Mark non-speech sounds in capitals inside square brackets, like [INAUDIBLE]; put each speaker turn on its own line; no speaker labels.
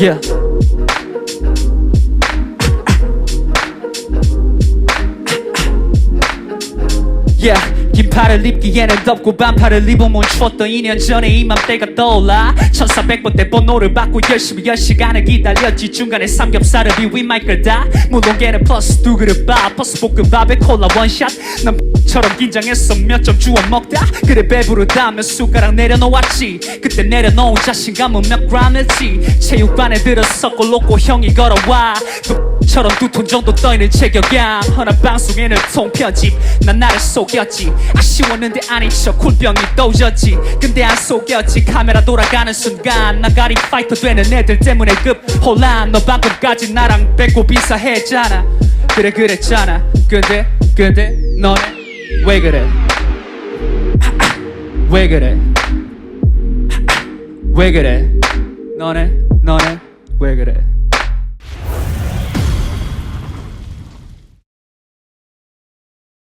Yeah. Yeah, 긴팔을 입기에는 덥고 반팔을 입으면 추웠던 2년 전에 이맘때가 떠올라. 1400번대 번호를 받고 열심히 10시간을 기다렸지. 중간에 삼겹살을 비위 마이크를 다. 무동계는 플러스 두 그릇 밥 버스 볶음밥에 콜라 원샷 난 처럼 긴장했어. 몇 점 주워 먹다. 그래 배부르다며 숟가락 내려놓았지. 그때 내려놓은 자신감은 몇 그램이었지. 체육관에 들어섰고 놓고 형이 걸어와 처럼 두톤 정도 떠있는 체격감 허나 방송에는 통편집. 난 나를 속였지. 아쉬웠는데 아닌 척 쿨병이 떠오졌지. 근데 안 속였지. 카메라 돌아가는 순간 나가리 파이터 되는 애들 때문에 급 혼란. 너 방금까지 나랑 배꼽 인사했잖아. 그래 그랬잖아. 근데 근데 너네 왜 그래? [LAUGHS] 왜 그래? [LAUGHS] 왜 그래? 너네 너네 왜 그래